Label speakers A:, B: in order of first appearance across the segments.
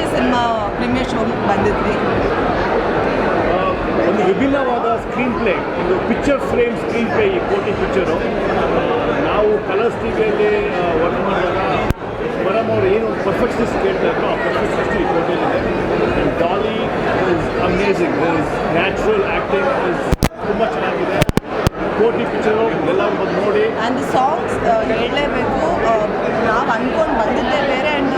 A: ಕೋಟಿ cinema premiere show ಬಂದಿದ್ವಿ.
B: ಒಂದು ವಿಭಿನ್ನವಾದ ಸ್ಕ್ರೀನ್ ಪ್ಲೇ ಒಂದು ಪಿಕ್ಚರ್ ಫ್ರೇಮ್ ಸ್ಕ್ರೀನ್ ಪ್ಲೇ ಈ ಕೋಟಿ ಪಿಕ್ಚರು ನಾವು ಕಲರ್ಸ್ ಟಿವಿಯಲ್ಲಿ ವರ್ಕ್ ಮಾಡಿದಾಗ ಮೇಡಮ್ ಅವರು ಏನು ಪರ್ಫೆಕ್ಷನಿಸ್ಟ್ ಕೇಳ್ತಾ ಇದ್ರು ಆ ಪರ್ಫೆಕ್ಷನಿಸ್ಟ್ ಈ ಕೋಟಿಯಲ್ಲಿದೆ Daali is amazing is natural acting is ತುಂಬ ಚೆನ್ನಾಗಿದೆ. ಕೋಟಿ ಪಿಕ್ಚರು ಎಲ್ಲ ಬಂದು ನೋಡಿ.
A: ಆ್ಯಂಡ್ ಸಾಂಗ್ಸ್ ಹೇಳಲೇಬೇಕು. ನಾವು ಅಂದ್ಕೊಂಡು ಬಂದಿದ್ದೇ ಬೇರೆ ಆ್ಯಂಡ್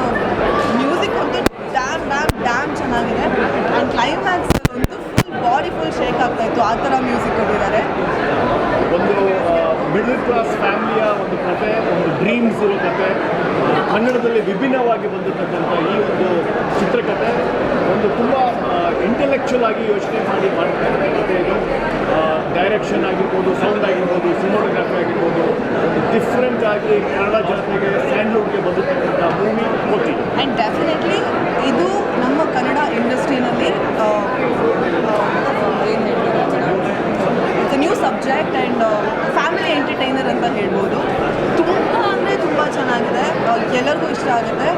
A: ಮ್ಯೂಸಿಕ್ ಅಂತೂ ಡ್ಯಾಮ್ ಡ್ಯಾಮ್ ಡ್ಯಾಮ್ ಚೆನ್ನಾಗಿದೆ ಆ್ಯಂಡ್ ಕ್ಲೈಮ್ಯಾಕ್ಸ್ ಅಂತೂ ಫುಲ್ ಬಾಡಿ ಫುಲ್ ಶೇಕ್ ಆಗ್ತಾ ಇತ್ತು ಆ ಥರ ಮ್ಯೂಸಿಕ್ ಕೊಟ್ಟಿದ್ದಾರೆ.
B: ಒಂದು ಮಿಡಲ್ ಕ್ಲಾಸ್ ಫ್ಯಾಮಿಲಿಯ ಒಂದು ಕತೆ ಒಂದು ಡ್ರೀಮ್ಸ್ ಇರೋ ಕತೆ ಕನ್ನಡದಲ್ಲಿ ವಿಭಿನ್ನವಾಗಿ ಬಂದಿರತಕ್ಕಂಥ ಈ ಒಂದು ಚಿತ್ರಕಥೆ ಒಂದು ತುಂಬ ಇಂಟೆಲೆಕ್ಚುಯಲ್ ಆಗಿ ಯೋಚನೆ ಮಾಡಿ ಮಾಡಿರ್ತಕ್ಕಂಥ ಕತೆ ಇದು ಡೈರೆಕ್ಷನ್ ಆಗಿರ್ಬೋದು ಸೌಂಡ್ ಆಗಿರ್ಬೋದು ಸಿನಿಮಾಟೋಗ್ರಫಿ ಆಗಿರ್ಬೋದು ಒಂದು ಡಿಫ್ರೆಂಟ್ ಆಗಿ ಕನ್ನಡ ಜನತೆಗೆ ಸ್ಯಾಂಡ್ಲೂಡ್ಗೆ ಬಂದಿರತಕ್ಕಂಥ ಮೂವಿ ಕೋಟಿ
A: ಆ್ಯಂಡ್ ಡೆಫಿನೆಟ್ಲಿ ಇದು ನಮ್ಮ ಕನ್ನಡ ಇಂಡಸ್ಟ್ರಿನಲ್ಲಿ ಏನು ಹೇಳ್ಬೋದು it's new subject and family entertainer ಅಂತ ಹೇಳ್ಬೋದು. ತುಂಬ ಅಂದರೆ ತುಂಬ ಚೆನ್ನಾಗಿದೆ. ಎಲ್ಲರಿಗೂ ಇಷ್ಟ ಆಗುತ್ತೆ.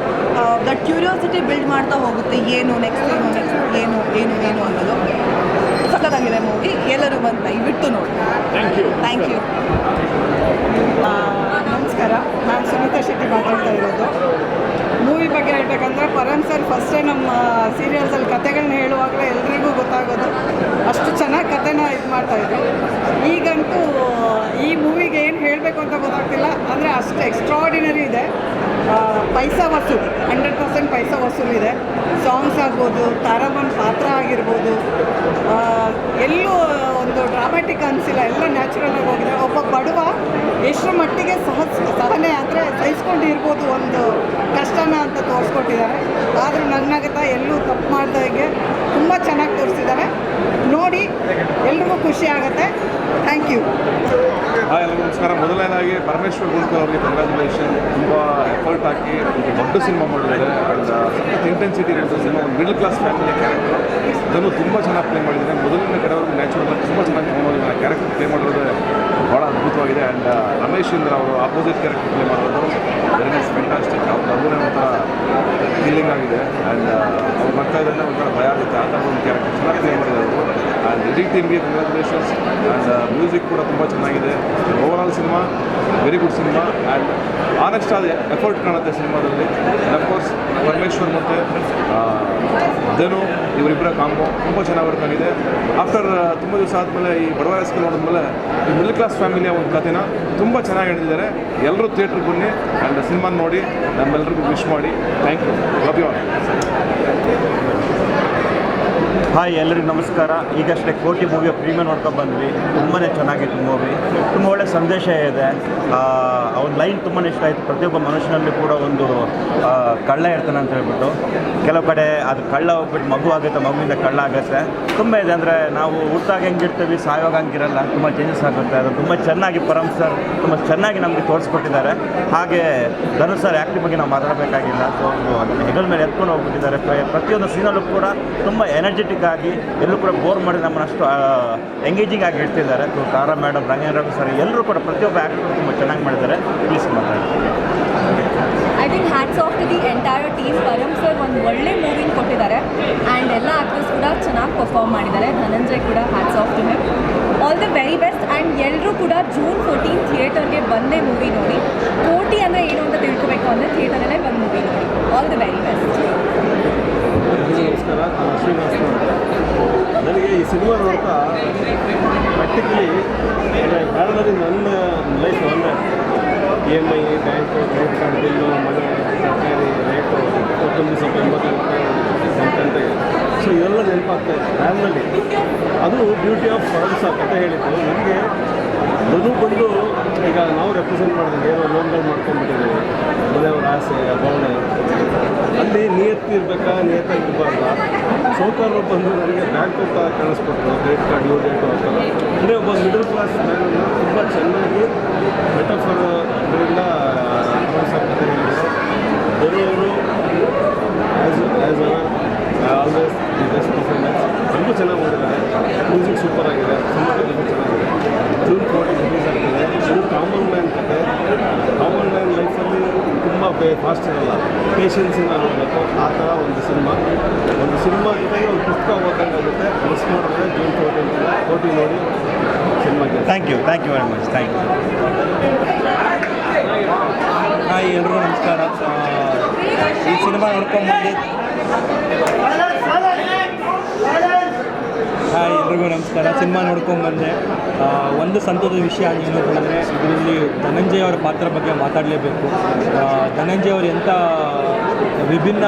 A: ದಟ್ ಕ್ಯೂರಿಯಾಸಿಟಿ ಬಿಲ್ಡ್ ಮಾಡ್ತಾ ಹೋಗುತ್ತೆ. ಏನು ನೆಕ್ಸ್ಟ್ ಏನು ನೆಕ್ಸ್ಟ್ ಏನು ಏನು ಏನು ಅನ್ನೋದು. ಸಖತ್ತಾಗಿದೆ ಮೂವಿ ಎಲ್ಲರೂ ಬಂದು ದಯವಿಟ್ಟು ನೋಡಿ.
B: ಥ್ಯಾಂಕ್ ಯು
A: ಥ್ಯಾಂಕ್ ಯು
C: ನಮಸ್ಕಾರ. ನಾನು ಸುನೀತಾ ಶೆಟ್ಟಿ ಮಾತಾಡ್ತಾ ಇರೋದು. ಮೂವಿ ಬಗ್ಗೆ ಹೇಳ್ಬೇಕಂದ್ರೆ ಪರಮ್ ಸರ್ ಫಸ್ಟೇ ನಮ್ಮ ಸೀರಿಯಲ್ಸಲ್ಲಿ ಕತೆಗಳನ್ನ ಹೇಳುವಾಗಲೇ ಎಲ್ರಿಗೂ ಗೊತ್ತಾಗೋದು. ಅಷ್ಟು ಚೆನ್ನಾಗಿ ಕಥೆನ ಇದು ಮಾಡ್ತಾಯಿದ್ರು ಈಗಂತೂ, ಈ ಮೂವಿಗೆ ಏನು ಹೇಳಬೇಕು ಅಂತ ಗೊತ್ತಾಗ್ತಿಲ್ಲ ಅಂದರೆ ಅಷ್ಟು ಎಕ್ಸ್ಟ್ರಾಡಿನರಿ ಇದೆ. ಪೈಸಾ ವಸೂಲ್ ಹಂಡ್ರೆಡ್ ಪರ್ಸೆಂಟ್ ಪೈಸಾ ವಸೂಲಿದೆ ಸಾಂಗ್ಸ್ ಆಗ್ಬೋದು ತಾರಾಮನ್ ಪಾತ್ರ ಆಗಿರ್ಬೋದು ಎಲ್ಲೂ ಒಂದು ಡ್ರಾಮ್ಯಾಟಿಕ್ ಅನಿಸಿಲ್ಲ, ಎಲ್ಲ ನ್ಯಾಚುರಲ್ ಆಗಿ ಹೋಗಿದೆ. ಒಬ್ಬ ಬಡವ ಎಷ್ಟರ ಮಟ್ಟಿಗೆ ಸಹ ಸಹನೆ ಅಂದರೆ ಸಹಿಸ್ಕೊಂಡು ಇರ್ಬೋದು ಒಂದು ಕಷ್ಟನ ಅಂತ ತೋರಿಸ್ಕೊಟ್ಟಿದ್ದಾರೆ. ಆದರೂ ನಗ್ನಗತ ಎಲ್ಲೂ ತಪ್ಪು ಮಾಡ್ದಾಗೆ ತುಂಬ ಚೆನ್ನಾಗಿ ತೋರಿಸಿದ್ದಾರೆ. ನೋಡಿ ಎಲ್ರಿಗೂ ಖುಷಿ ಆಗುತ್ತೆ. ಥ್ಯಾಂಕ್ ಯು
D: ಹಾಯ್, ಎಲ್ಲರಿಗೂ ನಮಸ್ಕಾರ. ಮೊದಲನೇದಾಗಿ ಪರಮೇಶ್ವರ್ ಗುಂಡ್ಕರ್ ಅವರಿಗೆ ಕಂಗ್ರ್ಯಾಚುಲೇಷನ್ ತುಂಬ ಎಫರ್ಟ್ ಹಾಕಿ ಒಂದು ದೊಡ್ಡ ಸಿನಿಮಾ ಮಾಡಿದ್ದಾರೆ. ಆ್ಯಂಡ್ ಸಖತ್ ಇಂಟೆನ್ಸಿಟಿ ಇರೋದು ಸಿನಿಮಾ, ಒಂದು ಮಿಡಲ್ ಕ್ಲಾಸ್ ಫ್ಯಾಮಿಲಿ ಕ್ಯಾರೆಕ್ಟರ್ ಅದನ್ನು ತುಂಬ ಚೆನ್ನಾಗಿ ಪ್ಲೇ ಮಾಡಿದ್ದಾರೆ. ಮೊದಲಿನ ಕಡೆವರೆಗೂ ನ್ಯಾಚುರಲ್ ತುಂಬ ಚೆನ್ನಾಗಿ ತೊಗೊಂಡು ಕ್ಯಾರೆಕ್ಟರ್ ಪ್ಲೇ ಮಾಡಿರೋದು ಭಾಳ ಅದ್ಭುತವಾಗಿದೆ. ಆ್ಯಂಡ್ ರಮೇಶ್ ಇಂದ್ರ ಅವರು ಆಪೋಸಿಟ್ ಕ್ಯಾರೆಕ್ಟರ್ ಪ್ಲೇ ಮಾಡೋದು ವೆರಿ ನೈಸ್ ಫ್ಯಾಂಟಾಸ್ಟಿಕ್ ಅವ್ರ ಅದನ್ನೇ ಒಂಥರ ಫೀಲಿಂಗ್ ಆಗಿದೆ. ಆ್ಯಂಡ್ ಅವ್ರು ಮಾಡ್ತಾ ಇದ್ದಾರೆ ಒಂಥರ ಭಯ ಆಗುತ್ತೆ. ಆ ಥರ ಒಂದು ಕ್ಯಾರೆಕ್ಟರ್ ಚೆನ್ನಾಗಿ ಪ್ಲೇ ಮಾಡಿದ್ದಾರೆ ಆ್ಯಂಡ್ ಇಡೀ ಟೀಮ್ಗೆ ಕಂಗ್ರ್ಯಾಚುಲೇಷನ್ಸ್ ಆ್ಯಂಡ್ ಮ್ಯೂಸಿಕ್ ಕೂಡ ತುಂಬ ಚೆನ್ನಾಗಿದೆ. Over all cinema very good cinema and honest ಆದ ಎಫರ್ಟ್ ಕಾಣುತ್ತೆ ಸಿನಿಮಾದಲ್ಲಿ. ಅಫ್ಕೋರ್ಸ್ ಪರಮೇಶ್ವರ್ ಮತ್ತು ಧನು ಇವರಿಬ್ಬರ ಕಾಂಬೋ ತುಂಬ ಚೆನ್ನಾಗಿ ವರ್ಕ್ ಆಗಿದೆ. ಆಫ್ಟರ್ ತುಂಬ ದಿವಸ ಆದಮೇಲೆ ಈ ಬಡವರ ಹೆಸರು ನೋಡಿದ್ಮೇಲೆ ಈ ಮಿಡ್ಲ್ ಕ್ಲಾಸ್ ಫ್ಯಾಮಿಲಿಯ ಒಂದು ಕಥೆನ ತುಂಬ ಚೆನ್ನಾಗಿ ಹೇಳಿದ್ದಾರೆ. ಎಲ್ಲರೂ ಥಿಯೇಟ್ರಿಗೆ ಬನ್ನಿ. ಆ್ಯಂಡ್ ಸಿನಿಮಾ ನೋಡಿ. ನಮ್ಮೆಲ್ಲರಿಗೂ ವಿಶ್ ಮಾಡಿ. Thank you love you all
E: hi ಎಲ್ಲರಿಗೂ ನಮಸ್ಕಾರ. ಈಗಷ್ಟೇ ಕೋಟಿ ಮೂವಿಯ ಪ್ರೀಮಿಯರ್ ನೋಡ್ಕೊಂಡು ಬಂದ್ವಿ. ತುಂಬಾ ಚೆನ್ನಾಗಿತ್ತು ಮೂವಿ. ತುಂಬ ಒಳ್ಳೆ ಸಂದೇಶ ಇದೆ. ಅವ್ನ ಲೈನ್ ತುಂಬಾ ಇಷ್ಟ ಆಯಿತು. ಪ್ರತಿಯೊಬ್ಬ ಮನುಷ್ಯನಲ್ಲಿ ಕೂಡ ಒಂದು ಕಳ್ಳ ಇರ್ತಾನೆ ಅಂತ ಹೇಳ್ಬಿಟ್ಟು. ಕೆಲವು ಕಡೆ ಅದು ಕಳ್ಳ ಹೋಗ್ಬಿಟ್ಟು ಮಗು ಆಗುತ್ತೆ, ಮಗುವಿಂದ ಕಳ್ಳ ಆಗುತ್ತೆ. ತುಂಬ ಇದೆ. ಅಂದರೆ ನಾವು ಹುಟ್ಟಾಗ ಹೆಂಗಿರ್ತೀವಿ ಸಾಯೋಗ ಹಂಗಿರಲ್ಲ ತುಂಬ ಚೇಂಜಸ್ ಆಗುತ್ತೆ. ಅದು ತುಂಬ ಚೆನ್ನಾಗಿ ಪರಮ್ ಸರ್, ತುಂಬ ಚೆನ್ನಾಗಿ ನಮಗೆ ತೋರಿಸ್ಕೊಟ್ಟಿದ್ದಾರೆ. ಹಾಗೆ ಧನು ಸರ್ ಆ್ಯಕ್ಟಿವ್ ಬಗ್ಗೆ ನಾವು ಮಾತಾಡಬೇಕಾಗಿಲ್ಲ. ಸೊ ಹೆಗಲ ಮೇಲೆ ಎತ್ಕೊಂಡು ಹೋಗ್ಬಿಟ್ಟಿದ್ದಾರೆ. ಪ್ರ- ಪ್ರತಿಯೊಂದು ಸೀನಲ್ಲೂ ಕೂಡ ತುಂಬ ಎನರ್ಜೆಟಿಕ್ ಆಗಿ ಎಲ್ಲರೂ ಕೂಡ ಬೋರ್ ಮಾಡಿ ನಮ್ಮನ್ನು ಅಷ್ಟು ಎಂಗೇಜಿಂಗ್ ಆಗಿ ಇಡ್ತಿದ್ದಾರೆ ತಾರಾ ಮೇಡಮ್ ರಂಗೇಂದ್ರ ಸರ್ ಎಲ್ಲರೂ ಕೂಡ ಪ್ರತಿಯೊಬ್ಬ ಆ್ಯಕ್ಟರ್ ತುಂಬ ಚೆನ್ನಾಗಿ ಮಾಡಿದ್ದಾರೆ. ಪ್ಲೀಸ್ ಮಾತಾಡಿ.
F: I think hats off to the entire team Param sir ಒಂದು ಒಳ್ಳೆ ಮೂವಿಂಗ್ ಕೊಟ್ಟಿದ್ದಾರೆ. ಆ್ಯಂಡ್ ಎಲ್ಲ ಆ್ಯಕ್ಟರ್ಸ್ ಕೂಡ ಚೆನ್ನಾಗಿ ಪರ್ಫಾರ್ಮ್ ಮಾಡಿದ್ದಾರೆ. ಧನಂಜಯ್ ಕೂಡ hats off to him all the very best and ಎಲ್ಲರೂ ಕೂಡ ಜೂನ್ ಫೋರ್ಟೀನ್ ಥಿಯೇಟರ್ಗೆ ಬಂದೇ ಮೂವಿ ನೋಡಿ. ಕೋಟಿ ಅಂದರೆ ಏನು ಅಂತ ತಿಳ್ಕೋಬೇಕು ಅಂದರೆ ಥಿಯೇಟರಲ್ಲೇ ಬಂದು ಮೂವಿ ನೋಡಿ. ಆಲ್ ದ ವೆರಿ ಬೆಸ್ಟ್
G: ನಮಸ್ಕಾರ ನಾನು ಶ್ರೀನಿವಾಸ್. ನನಗೆ ಈ ಸಿನಿಮಾ ನೋಡ್ತಾ ಪ್ರಾಕ್ಟಿಕಲಿ ಕಾರಣದಲ್ಲಿ ನನ್ನ ಲೈಫ್ ಅಂದರೆ E M I bank credit card bill ಮನೆ, ಸರ್ಕಾರಿ ರೇಟು ಕೊತ್ತಂಬರಿ ಸೊಪ್ಪು ಎಂಬತ್ತು ರೂಪಾಯಿ ಸೊ ಇವೆಲ್ಲ ನೆನಪಾಗ್ತಾ ಇದೆ. ಕಾರಣದಲ್ಲಿ ಅದು ಬ್ಯೂಟಿ ಆಫ್ ಫಾರ್ಮ್ಸ್ ಆ ಕಥೆ ಹೇಳಿದ್ದು. ನನಗೆ ಅದು ಬಂದು ಈಗ ನಾವು ರೆಪ್ರೆಸೆಂಟ್ ಮಾಡಿದ್ವಿ ಏನೋ ಲೋನ್ಗಳು ಮಾಡ್ಕೊಂಡ್ಬಿಟ್ಟಿದ್ದೀವಿ. ಮನೆಯವ್ರ ಆಸೆ ಭಾವನೆ. ಅಲ್ಲಿ ನಿಯತ್ತು ಇರಬೇಕಾ? ನಿಯತ್ತಾಗಿ ಇರಬಾರ್ದ? ಸೌಕರ್ಯರು ಬಂದು ನನಗೆ ಬ್ಯಾಂಕ್ ಅಂತ ಕಾಣಿಸ್ಕೊಟ್ರು ಕ್ರೆಡಿಟ್ ಕಾರ್ಡ್ ಯೂಸ್ ಡೇಟು ಅಂತ. ಅಂದರೆ ಒಬ್ಬ ಮಿಡಲ್ ಕ್ಲಾಸ್ ಮ್ಯಾನನ್ನು ತುಂಬ ಚೆನ್ನಾಗಿ ಮೆಟಫರ್ ಇದರಿಂದ ಬರುವವರು as as always the best performance ತುಂಬ ಚೆನ್ನಾಗಿ ಮಾಡಿದ್ದಾರೆ. ಮ್ಯೂಸಿಕ್ ಸೂಪರ್ ಆಗಿದೆ ತುಂಬ ಚೆನ್ನಾಗಿದೆ ಜೂನ್ ಫೋರ್ಟಿ ರಿಲೀಸ್ ಆಗ್ತಿದೆ ಇದು ಕಾಮನ್ ಮ್ಯಾನ್ ಕತೆ ಕಾಮನ್ ಮ್ಯಾನ್ ಲೈಫಲ್ಲಿ ತುಂಬ ಬೇ ಫಾಸ್ಟ್ ಇರಲ್ಲ ಪೇಷನ್ಸಿಂದ ನೋಡಬೇಕು. ಆ ಥರ ಒಂದು ಸಿನಿಮಾ. ಒಂದು ಸಿನಿಮಾ ಜೊತೆಗೆ ಒಂದು ಪುಸ್ತಕ ಓದಂಗೆ ಆಗುತ್ತೆ ಮಿಸ್ ಮಾಡಿದ್ರೆ ಜೂನ್ ಫೋರ್ಟೀನ್ ಫೋರ್ಟಿ ನೋಡಿ ಸಿನಿಮಾಗೆ.
H: Thank you thank you very much thank you hi ಎಲ್ರಿಗೂ ನಮಸ್ಕಾರ. ಈ ಸಿನಿಮಾ ನೋಡ್ಕೊಂಡ್ಬಂದು ಹಾಯ್ ಎಲ್ರಿಗೂ ನಮಸ್ಕಾರ. ಸಿನಿಮಾ ನೋಡ್ಕೊಂಡ್ಬಂದೆ ಬಂದೆ. ಒಂದು ಸಂತೋಷದ ವಿಷಯ ಏನು ಅಂತಂದರೆ ಇದರಲ್ಲಿ ಧನಂಜಯ ಅವರ ಪಾತ್ರ ಬಗ್ಗೆ ಮಾತಾಡಲೇಬೇಕು. ಧನಂಜಯ ಅವರು ಎಂಥ ವಿಭಿನ್ನ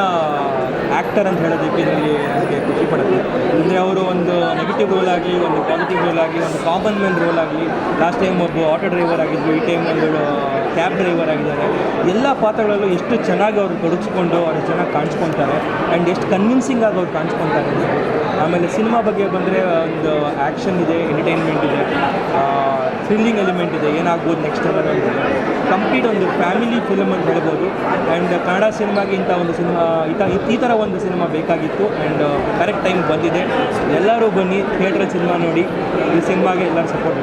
H: ಆ್ಯಕ್ಟರ್ ಅಂತ ಹೇಳೋದಕ್ಕೆ ಇದರಲ್ಲಿ ನನಗೆ ಖುಷಿ ಪಡುತ್ತೆ ಅಂದರೆ ಅವರು ಒಂದು ನೆಗೆಟಿವ್ ರೋಲ್ ಆಗಲಿ, ಒಂದು ಪಾಸಿಟಿವ್ ರೋಲ್ ಆಗಲಿ, ಒಂದು ಕಾಮನ್ ಮ್ಯಾನ್ ರೋಲ್ ಆಗಲಿ ಲಾಸ್ಟ್ ಟೈಮ್ ಒಬ್ಬ ಆಟೋ ಡ್ರೈವರ್ ಆಗಿದ್ದರು ಈ ಟೈಮ್ ಒಂದು ಕ್ಯಾಬ್ ಡ್ರೈವರ್ ಆಗಿದ್ದಾರೆ. ಎಲ್ಲ ಪಾತ್ರಗಳಲ್ಲೂ ಎಷ್ಟು ಚೆನ್ನಾಗಿ ಅವರು ತೊಡಗಿಸ್ಕೊಂಡು, ಅವ್ರು ಚೆನ್ನಾಗಿ ಕಾಣಿಸ್ಕೊತಾರೆ ಆ್ಯಂಡ್ ಎಷ್ಟು ಕನ್ವಿನ್ಸಿಂಗ್ ಆಗಿ ಅವ್ರು ಕಾಣಿಸ್ಕೊತಾರೆ. ಆಮೇಲೆ ಸಿನಿಮಾ ಬಗ್ಗೆ ಬಂದರೆ ಒಂದು ಆ್ಯಕ್ಷನ್ ಇದೆ ಎಂಟರ್ಟೈನ್ಮೆಂಟ್ ಇದೆ. ಥ್ರಿಲ್ಲಿಂಗ್ ಎಲಿಮೆಂಟ್ ಇದೆ, ಏನಾಗ್ಬೋದು ನೆಕ್ಸ್ಟ್ ಅಂತ ಕಂಪ್ಲೀಟ್ ಒಂದು ಫ್ಯಾಮಿಲಿ ಫಿಲಮ್ ಅಂತ ಹೇಳ್ಬೋದು. ಆ್ಯಂಡ್ ಕನ್ನಡ ಸಿನಿಮಾಗೆ ಇಂಥ ಒಂದು ಸಿನಿಮಾ ಈ ಥರ ಈ ಥರ ಒಂದು ಸಿನಿಮಾ ಬೇಕಾಗಿತ್ತು. ಆ್ಯಂಡ್ ಕರೆಕ್ಟ್ ಟೈಮ್ ಬಂದಿದೆ. ಎಲ್ಲರೂ ಬನ್ನಿ ಥಿಯೇಟ್ರ್ ಸಿನಿಮಾ ನೋಡಿ. ಈ ಸಿನಿಮಾಗೆ ಎಲ್ಲರೂ ಸಪೋರ್ಟ್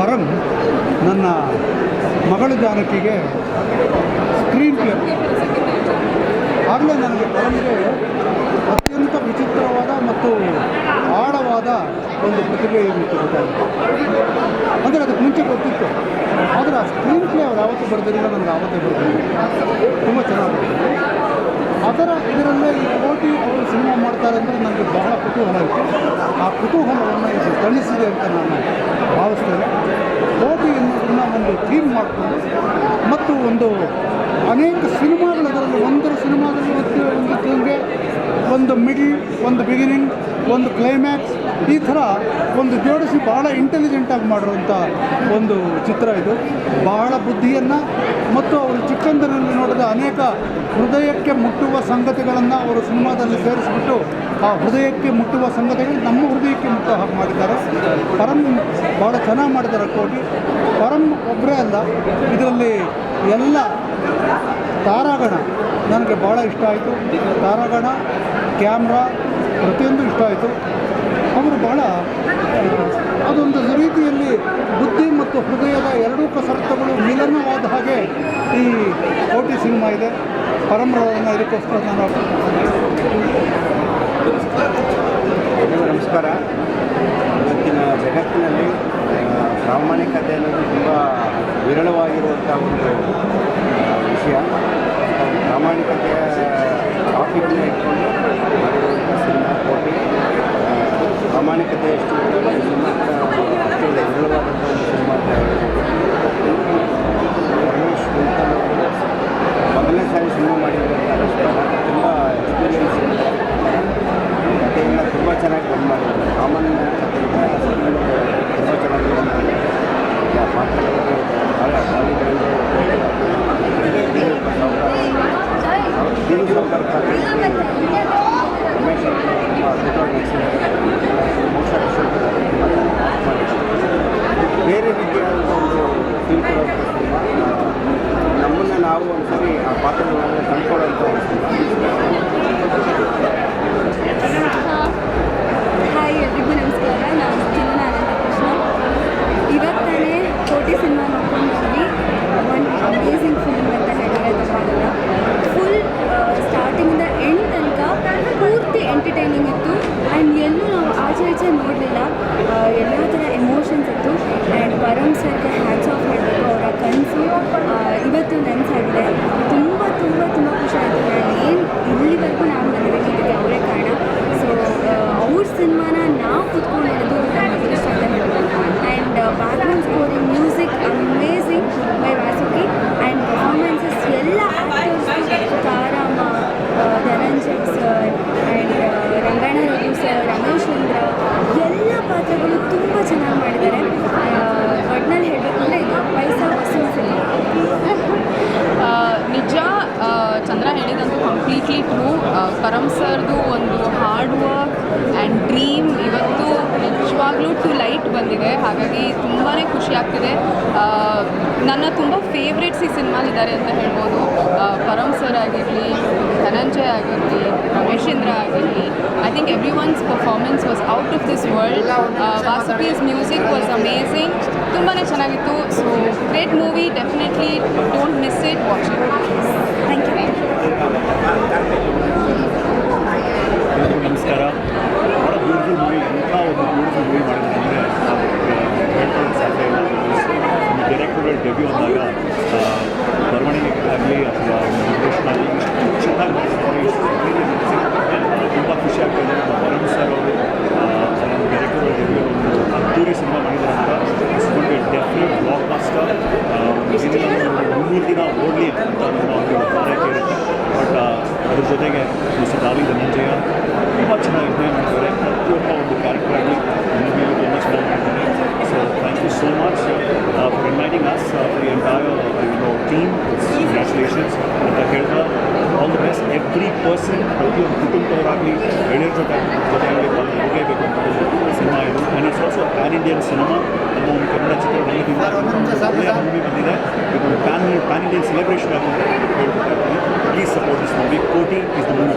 I: ಪರಂ, ನನ್ನ ಮಗಳು ಜಾನಕಿಗೆ ಸ್ಕ್ರೀನ್ ಪ್ಲೇ ಆಗಲೇ ನನಗೆ ಪರಂಗೆ ಒಂದು ಪ್ರತಿಭೆಯನ್ನು ಗೊತ್ತಾಗುತ್ತೆ ಅಂದರೆ ಅದಕ್ಕೆ ಮುಂಚೆ ಗೊತ್ತಿತ್ತು. ಆದರೆ ಆ ಸ್ಕ್ರೀನ್ ಪ್ಲೇ ಅವ್ರು ಯಾವತ್ತೂ ಬರೆದಿಲ್ಲ ನನಗೆ ಆವತ್ತೇ ಬರ್ತಿಲ್ಲ ತುಂಬ ಚೆನ್ನಾಗಿ ಅದರ ಇದರಲ್ಲೇ ಈ ಕೋಟಿ ಅವರು ಸಿನಿಮಾ ಮಾಡ್ತಾರೆ ಅಂದರೆ ನನಗೆ ಬಹಳ ಕುತೂಹಲ ಇತ್ತು. ಆ ಕುತೂಹಲವನ್ನು ಇದು ತಣಿಸಿದೆ ಅಂತ ನಾನು ಭಾವಿಸ್ತೇನೆ. ಕೋಟಿ ಎನ್ನುವುದನ್ನು ಒಂದು ಥೀಮ್ ಮಾಡಿಕೊಂಡು ಮತ್ತು ಒಂದು ಅನೇಕ ಸಿನಿಮಾಗಳು ಅದರಲ್ಲಿ, ಒಂದರ ಸಿನಿಮಾದಲ್ಲಿ ಒಂದು ಒಂದು ಮಿಡ್ಲ್, ಒಂದು ಬಿಗಿನಿಂಗ್ ಒಂದು ಕ್ಲೈಮ್ಯಾಕ್ಸ್ ಈ ಥರ ಒಂದು ಜೋಡಿಸಿ ಬಹಳ ಇಂಟೆಲಿಜೆಂಟಾಗಿ ಮಾಡಿರುವಂಥ ಒಂದು ಚಿತ್ರ ಇದು. ಬಹಳ ಬುದ್ಧಿಯನ್ನು ಮತ್ತು ಅವರು ಚಿಕ್ಕಂದಿನಲ್ಲಿ ನೋಡಿದ ಅನೇಕ ಹೃದಯಕ್ಕೆ ಮುಟ್ಟುವ ಸಂಗತಿಗಳನ್ನು ಅವರು ಸಿನಿಮಾದಲ್ಲಿ ಸೇರಿಸಿಬಿಟ್ಟು ಆ ಹೃದಯಕ್ಕೆ ಮುಟ್ಟುವ ಸಂಗತಿಗಳು ನಮ್ಮ ಹೃದಯಕ್ಕೆ ಮುಟ್ಟುವ ಹಾಗೆ ಮಾಡಿದ್ದಾರೆ. ಪರಂ ಭಾಳ ಚೆನ್ನಾಗಿ ಮಾಡಿದ್ದಾರೆ ಕೋಟಿ. ಪರಂ ಒಬ್ಬರೇ ಅಲ್ಲ, ಇದರಲ್ಲಿ ಎಲ್ಲ ತಾರಾಗಣ. ನನಗೆ ಭಾಳ ಇಷ್ಟ ಆಯಿತು. ತಾರಾಗಣ, ಕ್ಯಾಮ್ರಾ ಪ್ರತಿಯೊಂದು ಇಷ್ಟ ಆಯಿತು. ಅವರು ಭಾಳ ಅದೊಂದು ರೀತಿಯಲ್ಲಿ ಬುದ್ಧಿ ಮತ್ತು ಹೃದಯದ ಎರಡೂ ಕಸರತ್ತುಗಳು ಮಿಲನವಾದ ಹಾಗೆ ಈ ಕೋಟಿ ಸಿನಿಮಾ ಇದೆ. ಪರಂಪರೆಯನ್ನು ಇದಕ್ಕೋಸ್ಕರ ನಾನು
J: ನಮಸ್ಕಾರ. ಇವತ್ತಿನ ಜಗತ್ತಿನಲ್ಲಿ ಪ್ರಾಮಾಣಿಕತೆ ಅನ್ನೋದು ತುಂಬ ವಿರಳವಾಗಿರುವಂಥ ಒಂದು ವಿಷಯ. ಪ್ರಾಮಾಣಿಕತೆಯ ಟಾಪಿಕ್ನ ಇಟ್ಕೊಂಡು ಸಿನಿಮಾ ಕೋಟಿ ಆ, ಪ್ರಾಮಾಣಿಕತೆ ಎಷ್ಟು ಸಿನಿಮಾ ವಿರಳವಾದಂಥ ಸಿನಿಮಾ ಅಂತ ಹೇಳ್ಬೋದು. ರಮೇಶ್ ಗುಂತಲ್ ಅವರು ಮೊದಲನೇ ಸಾರಿ ಸಿನಿಮಾ ಮಾಡಿರುವಂಥ ತುಂಬ ಎಕ್ಸ್ಪೀರಿಯನ್ಸ್ ಇದೆ ಕಥೆಯಿಂದ ತುಂಬ ಚೆನ್ನಾಗಿ ಬಂದ್ ಮಾಡಿದ್ದಾರೆ ಕಾಮನ್ ಕಥೆಯಿಂದ ತುಂಬ ಚೆನ್ನಾಗಿ ಬಂದ್ ಮಾಡಿದ್ದಾರೆ ಆ ಪಾತ್ರಗಳಿಗೆ ಭಾಳ ಬಾಲಿಗಳಿಗೆ ದಿಲೀಪ್ ಸಾವ್ಕಾರ್ ಪಾತ್ರ ರಮೇಶ್ ಅವರು ತುಂಬ ಅದ್ಭುತವಾಗಿ ನಟಿಸಿದ್ದಾರೆ ಮೋಕ್ಷ ಕಿಶೋರ್ ಕೂಡ ತುಂಬ ಚೆನ್ನಾಗಿ act ಮಾಡಿದ್ದಾರೆ. ಬೇರೆ ರೀತಿಯಾದಂಥ ಒಂದು ಫೀಲ್ ಕೊಡುವಂಥ ಸಿನಿಮಾ ನಮ್ಮನ್ನು ನಾವು ಒಂದ್ಸರಿ ಆ ಪಾತ್ರಗಳನ್ನ ಕಂಡುಕೊಳ್ಳುವಂಥ ಒಂದು ಸಿನಿಮಾ
K: ಹಾಯ್ ಎಲ್ರಿಗೂ ನಮಸ್ಕಾರ ನಾನು ಚಿನ್ನ ಅನಂತಕೃಷ್ಣ ಇವತ್ತಾನೆ ಕೋಟಿ ಸಿನಿಮಾ ನೋಡ್ಕೊಂಡು ಬಂದ್ವಿ ಒಂದು ಅಮೇಝಿಂಗ್ ಫಿಲ್ಮ್ ಅಂತ ಹೇಳಿದ್ರೆ ತಪ್ಪಾಗಲ್ಲ ಫುಲ್ ಸ್ಟಾರ್ಟಿಂಗಿಂದ ಎಂಡ್ ತನಕ ಪೂರ್ತಿ ಎಂಟರ್ಟೈನಿಂಗ್ ಇತ್ತು ಆ್ಯಂಡ್ ಎಲ್ಲೂ ನಾವು ಆಚೆ ಈಚೆ ನೋಡಲಿಲ್ಲ ಎಲ್ಲ ಥರ ಎಮೋಷನ್ಸ್ ಇತ್ತು ಆ್ಯಂಡ್ ಪರಮ್ ಸರ್ಗೆ ಹ್ಯಾಟ್ಸ್ ಆಫ್ ಮಾಡಬೇಕು ಅವರ ಕನಸು ಇವತ್ತು ನೆನಸಾಗಿದೆ ತುಂಬ ತುಂಬ ತುಂಬ ಖುಷಿ ಆಯಿತು ನಾನು ಏನು ಇಲ್ಲಿವರೆಗೂ ನಾವು ನನಗೆ ಅವರೇ ಕಾರಣ ಸೊ ಅವ್ರ ಸಿನಿಮಾನ ನಾವು ಕುತ್ಕೊಂಡು ನೋಡೋದು ನಮ್ಮ ಅದೃಷ್ಟ ಅಂತ ಹೇಳ್ಬೋದು and background scoring music amazing by Vasuki and performances ಎಲ್ಲ ಆ್ಯಕ್ಟರ್ಸ್ ತಾರಾಮ ಆ, Dhananjay sir and Rangayana Raghu sir Ramesh Chandra ಎಲ್ಲ ಪಾತ್ರಗಳು ತುಂಬ ಚೆನ್ನಾಗಿ ಮಾಡಿದ್ದಾರೆ ಒಟ್ನಲ್ಲಿ ಹೇಳಬೇಕಂದ್ರೆ ಇದು ಪೈಸಾ ವಸೂಲ್ ಸಿನಿಮಾ
L: ಆ, ನಿಜ ಆ, ಚಂದ್ರ ಹೇಳಿದಂತೂ ಕಂಪ್ಲೀಟ್ಲಿ ಟ್ರೂ ಪರಮ್ ಸರ್ದು ಒಂದು ಹಾರ್ಡ್ ವರ್ಕ್ ಆ್ಯಂಡ್ ಡ್ರೀಮ್ ಇವತ್ತು ನಿಜವಾಗ್ಲೂ ಟು ಲೈಟ್ ಬಂದಿದೆ ಹಾಗಾಗಿ ತುಂಬಾ ಖುಷಿ ಆಗ್ತಿದೆ ಆ, ನನ್ನ ತುಂಬ ಫೇವ್ರೇಟ್ಸ್ ಈ ಸಿನಿಮಾಲಿದ್ದಾರೆ ಅಂತ ಹೇಳ್ಬೋದು. ಪರಮ್ ಸರ್ ಆಗಿರಲಿ ಧನಂಜಯ್ ಆಗಿರಲಿ ರಮೇಶೇಂದ್ರ ಆಗಿರಲಿ I think every one's performance was out of this world Vasuki's music was amazing ತುಂಬಾ ಚೆನ್ನಾಗಿತ್ತು. So great movie definitely don't miss it watch it
K: thank you
M: ಜೊತೆಗೆ ಮಿಸ್ಟರ್ ದಾಳಿ ಧನಂಜಯ ತುಂಬ ಚೆನ್ನಾಗಿ ಅಭಿನಯ ಮಾಡಿದ್ದಾರೆ ಪ್ರತಿಯೊಬ್ಬ ಒಂದು ಕ್ಯಾರೆಕ್ಟರ್ ಆಗಲಿ ಮೂವಿಯಲ್ಲಿ ತುಂಬ ಚೆನ್ನಾಗಿ ಮಾಡಿದ್ದಾರೆ so thank you so much for inviting us for entire no team congratulations ಅಂತ ಹೇಳ್ತಾ all the best every person ಪ್ರತಿಯೊಂದು ಕುಟುಂಬದವರಾಗಲಿ ಗೆಳೆಯರ ಜೊತೆ ಜೊತೆಯಲ್ಲಿ ಬಂದು ಹೋಗಲೇಬೇಕು ಅಂತ ಸಿನಿಮಾ ಇದು and it's also pan Indian cinema ನಮ್ಮ ಒಂದು ಕನ್ನಡ ಚಿತ್ರರಂಗದಿಂದ ಒಳ್ಳೆಯ ಮೂವಿ ಬಂದಿದೆ ಇದು ಪ್ಯಾನ್ ಪ್ಯಾನ್ ಇಂಡಿಯನ್ ಸೆಲೆಬ್ರೇಷನ್ ಆಗುತ್ತೆ ಅಂತ ಹೇಳ್ಬೇಕಾಗ್ತದೆ please support this movie Kotee is the movie